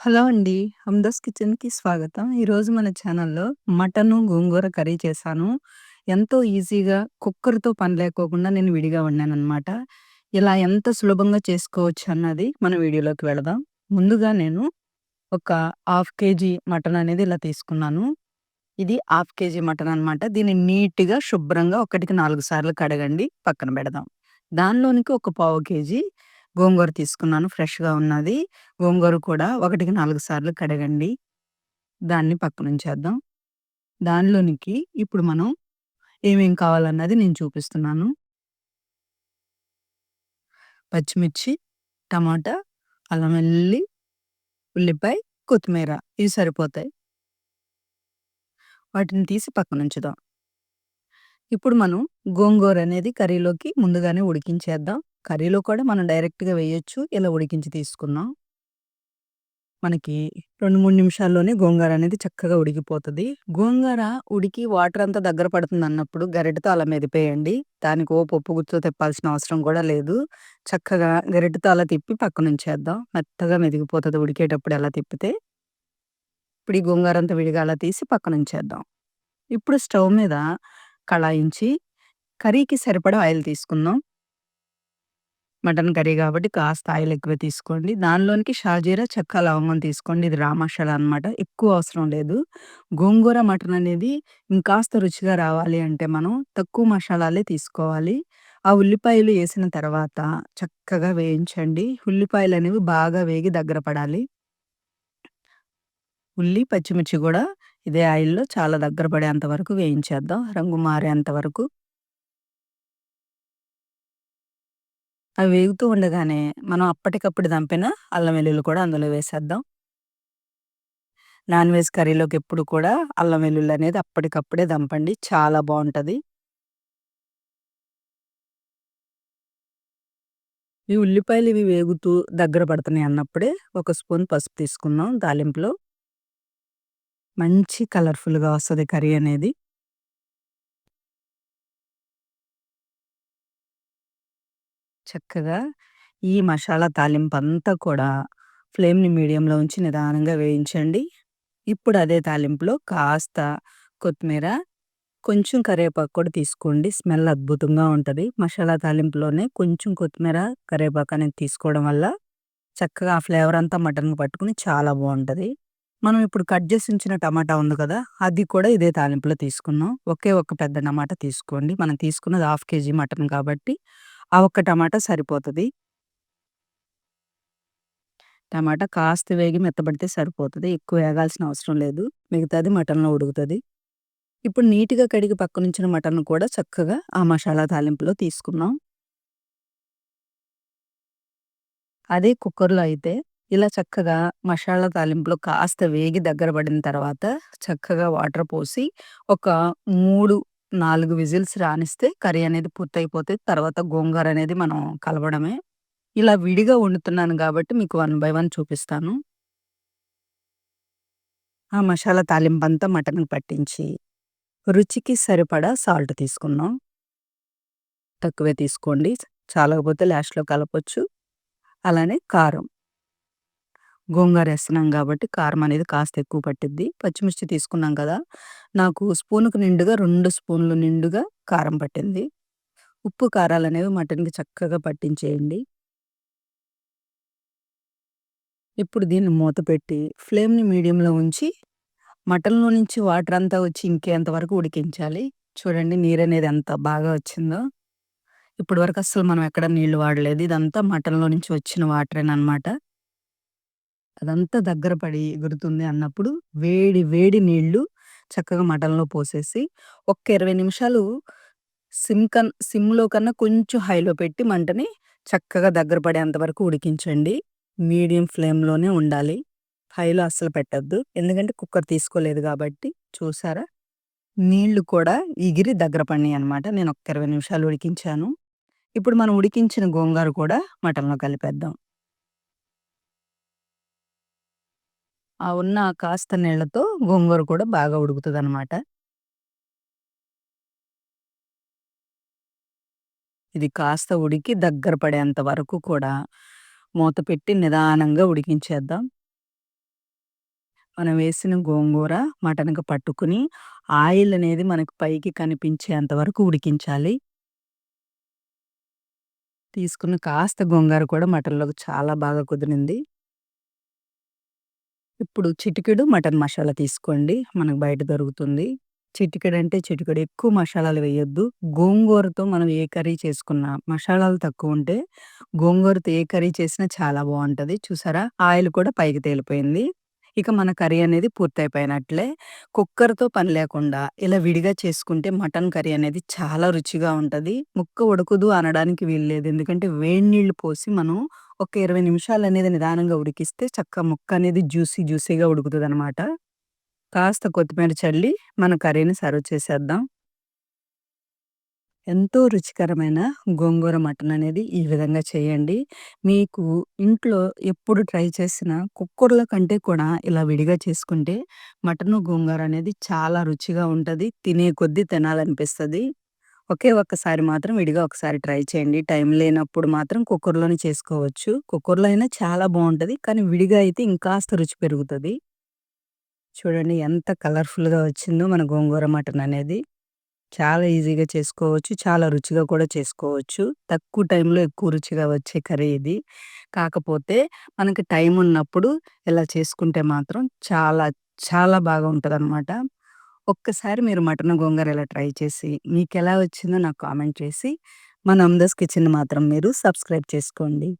Hello అండి. హమ్దాస్ కిచెన్‌కి స్వాగతం. ఈరోజు మన ఛానల్‌లో మటను, గోంగూర కర్రీ చేశాను. ఎంతో ఈజీగా కుక్కర్‌తో పని లేకోకుండా నేను విడిగా వండాననమాట. ఇలా ఎంత సులభంగా చేసుకోవచ్చు అన్నది మన వీడియోలోకి వెళదాం. ముందుగా నేను ఒక హాఫ్ కేజీ మటన్ అనేది ఇలా తీసుకున్నాను. ఇది హాఫ్ కేజీ మటన్ అనమాట. దీన్ని నీట్‌గా శుభ్రంగా ఒకటికి 4 సార్లు కడగండి. పక్కన పెడదాం. దానిలోనికి ఒక పావు కేజీ గోంగూర తీసుకున్నాను ఫ్రెష్‌గా ఉన్నది. గోంగూర కూడా ఒకటికి నాలుగు సార్లు కడగండి. దాన్ని పక్కనుంచేద్దాం. దానిలోనికి ఇప్పుడు మనం ఏమేం కావాలన్నది నేను చూపిస్తున్నాను. పచ్చిమిర్చి, టమాటా, అల్లం వెల్లుల్లి, ఉల్లిపాయ, కొత్తిమీర ఇవి సరిపోతాయి. వాటిని తీసి పక్కనుంచుదాం. ఇప్పుడు మనం గోంగూర అనేది కర్రీలోకి ముందుగానే ఉడికించేద్దాం. కర్రీలో కూడా మనం డైరెక్ట్‌గా వేయొచ్చు. ఇలా ఉడికించి తీసుకున్నాం. మనకి 2, 3 నిమిషాల్లోనే గోంగూర అనేది చక్కగా ఉడికిపోతుంది గోంగూర ఉడికి వాటర్ అంతా దగ్గర పడుతుంది అన్నప్పుడు గరిటతో అలా మెదిపేయండి. దానికి ఓ పప్పు గుత్తితో తిప్పాల్సిన అవసరం కూడా లేదు. చక్కగా గరిటతో అలా తిప్పి పక్కనుంచేద్దాం. మెత్తగా మెదిగిపోతుంది ఉడికేటప్పుడు అలా తిప్పితే. ఇప్పుడు ఈ గోంగూర అంతా విడిగా అలా తీసి పక్కనుంచేద్దాం. ఇప్పుడు స్టవ్ మీద కళాయించి కర్రీకి సరిపడా ఆయిల్ తీసుకుందాం. మటన్ కర్రీ కాబట్టి కాస్త ఆయిల్ ఎక్కువ తీసుకోండి. దానిలోనికి షాజీరా, చెక్క, లవంగం తీసుకోండి. ఇది రా మసాలా అనమాట. ఎక్కువ అవసరం లేదు. గోంగూర మటన్ అనేది ఇంకాస్త రుచిగా రావాలి అంటే మనం తక్కువ మసాలాలే తీసుకోవాలి. ఆ ఉల్లిపాయలు ఏసిన తర్వాత చక్కగా వేయించండి. ఉల్లిపాయలనేవి బాగా వేగి దగ్గర పడాలి. ఉల్లి, పచ్చిమిర్చి గూడా ఇదే ఆయిల్‌లో చాలా దగ్గర పడేంత వరకు వేయించేద్దాం. రంగు మారేంత వరకు. అవి వేగుతూ ఉండగానే మనం అప్పటికప్పుడు దంపిన అల్లం వెల్లుల్లి కూడా అందులో వేసేద్దాం. నాన్ వెజ్ కర్రీలోకి ఎప్పుడు కూడా అల్లం వెల్లుల్లి అనేది అప్పటికప్పుడే దంపండి. చాలా బాగుంటుంది ఈ ఉల్లిపాయలు ఇవి వేగుతూ దగ్గర పడుతున్నాయి అన్నప్పుడే ఒక స్పూన్ పసుపు తీసుకుందాం తాలింపులో. మంచి కలర్‌ఫుల్‌గా వస్తుంది కర్రీ అనేది. చక్కగా ఈ మసాలా తాలింపంతా కూడా ఫ్లేమ్‌ని మీడియంలో ఉంచి నిదానంగా వేయించండి. ఇప్పుడు అదే తాలింపులో కాస్త కొత్తిమీర, కొంచెం కరివేపాకు కూడా తీసుకోండి. స్మెల్ అద్భుతంగా ఉంటుంది మసాలా తాలింపులోనే కొంచెం కొత్తిమీర, కరివేపాకు అనేది తీసుకోవడం వల్ల చక్కగా ఆ ఫ్లేవర్ అంతా మటన్‌కి పట్టుకుని చాలా బాగుంటుంది మనం ఇప్పుడు కట్ చేసి ఉంచిన టమాటా ఉంది కదా! అది కూడా ఇదే తాలింపులో తీసుకున్నాం ఒకే ఒక పెద్ద టమాటా తీసుకోండి. మనం తీసుకున్నది హాఫ్ కేజీ మటన్ కాబట్టి ఆ ఒక్క టమాటా సరిపోతుంది. టమాటా కాస్త వేగి మెత్తబడితే సరిపోతుంది. ఎక్కువ వేగాల్సిన అవసరం లేదు. మిగతాది మటన్‌లో ఉడుకుతుంది. ఇప్పుడు నీట్‌గా కడిగి పక్కనుంచిన మటన్ కూడా చక్కగా ఆ మసాలా తాలింపులో తీసుకున్నాం అదే కుక్కర్‌లో అయితే ఇలా చక్కగా మసాలా తాలింపులో కాస్త వేగి దగ్గర పడిన తర్వాత చక్కగా వాటర్ పోసి ఒక మూడు నాలుగు విజిల్స్ రానిస్తే కర్రీ అనేది పూర్తయిపోతే తర్వాత గోంగూర అనేది మనం కలవడమే ఇలా విడిగా వండుతున్నాను కాబట్టి మీకు వన్ బై వన్ చూపిస్తాను. ఆ మసాలా తాలింపంతా మటన్‌కి పట్టించి రుచికి సరిపడా సాల్ట్ తీసుకున్నాం తక్కువే తీసుకోండి. చాలకపోతే లాస్ట్‌లో కలపచ్చు అలానే కారం. గోంగూర వేస్తున్నాం కాబట్టి కారం అనేది కాస్త ఎక్కువ పట్టిద్ది. పచ్చిమిర్చి తీసుకున్నాం కదా! నాకు స్పూన్కు నిండుగా రెండు స్పూన్‌లు నిండుగా కారం పట్టింది. ఉప్పు, కారాలు అనేవి మటన్‌కి చక్కగా పట్టించేయండి. ఇప్పుడు దీన్ని మూత పెట్టి ఫ్లేమ్‌ని మీడియంలో ఉంచి మటన్‌లో నుంచి వాటర్ అంతా వచ్చి ఇంకేంత వరకు ఉడికించాలి. చూడండి నీరు అనేది ఎంత బాగా వచ్చిందో. ఇప్పటి వరకు అస్సలు మనం ఎక్కడ నీళ్ళు వాడలేదు. ఇదంతా మటన్‌లో నుంచి వచ్చిన వాటరేనమాట అదంతా దగ్గర పడి ఎగురుతుంది అన్నప్పుడు వేడి వేడి నీళ్ళు చక్కగా మటన్‌లో పోసేసి ఒక్క 20 నిమిషాలు సిమ్ కన్ సిమ్‌లో కన్నా కొంచెం హైలో పెట్టి మంటని చక్కగా దగ్గర పడేంత వరకు ఉడికించండి. మీడియం ఫ్లేమ్‌లోనే ఉండాలి. హైలో అస్సలు పెట్టద్దు ఎందుకంటే కుక్కర్ తీసుకోలేదు కాబట్టి. చూసారా? నీళ్ళు కూడా ఎగిరి దగ్గర పడినాయన్నమాట. నేను ఒక 20 నిమిషాలు ఉడికించాను. ఇప్పుడు మనం ఉడికించిన గోంగూర కూడా మటన్‌లో కలిపేద్దాం. ఆ ఉన్న కాస్త నీళ్ళతో గోంగూర కూడా బాగా ఉడుకుతుంది అనమాట ఇది కాస్త ఉడికి దగ్గర పడేంత వరకు కూడా మూత పెట్టి నిదానంగా ఉడికించేద్దాం. మనం వేసిన గోంగూర మటన్‌కి పట్టుకుని, ఆయిల్ అనేది మనకు పైకి కనిపించేంత వరకు ఉడికించాలి. తీసుకున్న కాస్త గోంగూర కూడా మటన్‌లోకి చాలా బాగా కుదిరింది. ఇప్పుడు చిటికెడు మటన్ మసాలా తీసుకోండి. మనకు బయట దొరుకుతుంది. చిటికెడంటే చిటికెడు ఎక్కువ మసాలాలు వేయొద్దు. గోంగూరతో మనం ఏ కర్రీ చేసుకున్నా మసాలాలు తక్కువుంటే గోంగూరతో ఏ కర్రీ చేసినా చాలా బావుంటది. చూసారా? ఆయిల్ కూడా పైకి తేలిపోయింది. ఇక మన కర్రీ అనేది పూర్తయిపోయినట్లే. కుక్కర్‌తో పని లేకుండా ఇలా విడిగా చేసుకుంటే మటన్ కర్రీ అనేది చాలా రుచిగా ఉంటది. ముక్క ఉడకదు అనడానికి వీల్లేదు. ఎందుకంటే వేడి నీళ్ళు పోసి మనం ఒక ఇరవై నిమిషాలు అనేది నిదానంగా ఉడికిస్తే చక్క ముక్క అనేది జ్యూసీ జ్యూసీగా ఉడుకుతుంది అనమాట కాస్త కొత్తిమీర చల్లి మన కర్రీని సర్వ్ చేసేద్దాం. ఎంతో రుచికరమైన గోంగూర మటన్ అనేది ఈ విధంగా చేయండి. మీకు ఇంట్లో ఎప్పుడు ట్రై చేసినా కుక్కర్ల కంటే కూడా ఇలా విడిగా చేసుకుంటే మటను, గోంగూర అనేది చాలా రుచిగా ఉంటుంది తినే కొద్దీ తినాలనిపిస్తుంది ఒకే ఒక్కసారి మాత్రం విడిగా ఒకసారి ట్రై చేయండి. టైం లేనప్పుడు మాత్రం కుక్కర్‌లోనే చేసుకోవచ్చు. కుక్కర్‌లో అయినా చాలా బావుంటది. కానీ విడిగా అయితే ఇంకాస్త రుచి పెరుగుతది. చూడండి ఎంత కలర్‌ఫుల్‌గా వచ్చిందో మన గోంగూర మటన్ అనేది. చాలా ఈజీగా చేసుకోవచ్చు. చాలా రుచిగా కూడా చేసుకోవచ్చు. తక్కువ టైంలో ఎక్కువ రుచిగా వచ్చే కర్రీ ఇది. కాకపోతే మనకి టైం ఉన్నప్పుడు ఇలా చేసుకుంటే మాత్రం చాలా చాలా బాగా ఉంటదనమాట. ఒక్కసారి మీరు మటన్ గోంగూర ఇలా ట్రై చేసి మీకెలా వచ్చిందో నాకు కామెంట్ చేసి మన అమ్దాస్ కిచెన్‌ని మాత్రం మీరు సబ్స్క్రైబ్ చేసుకోండి.